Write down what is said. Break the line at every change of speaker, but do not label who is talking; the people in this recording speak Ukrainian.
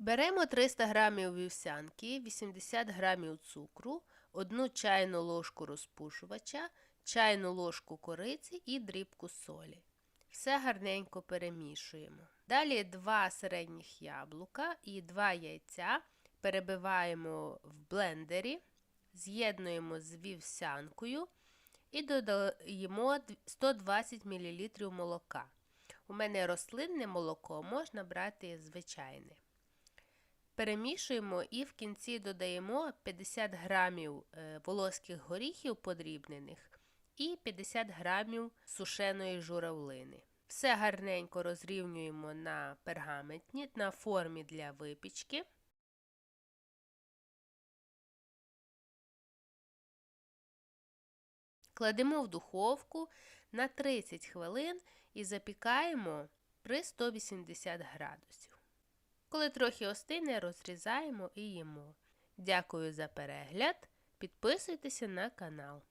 Беремо 300 г вівсянки, 80 г цукру, 1 чайну ложку розпушувача, чайну ложку кориці і дрібку солі. Все гарненько перемішуємо. Далі 2 середніх яблука і 2 яйця перебиваємо в блендері, з'єднуємо з вівсянкою і додаємо 120 мл молока. У мене рослинне молоко, можна брати звичайне. Перемішуємо і в кінці додаємо 50 грамів е, волоських горіхів подрібнених і 50 грамів сушеної журавлини. Все гарненько розрівнюємо на пергаментні, на формі для випічки. Кладемо в духовку на 30 хвилин і запікаємо при 180 градусів. Коли трохи остине, розрізаємо і їмо. Дякую за перегляд. Підписуйтеся на канал.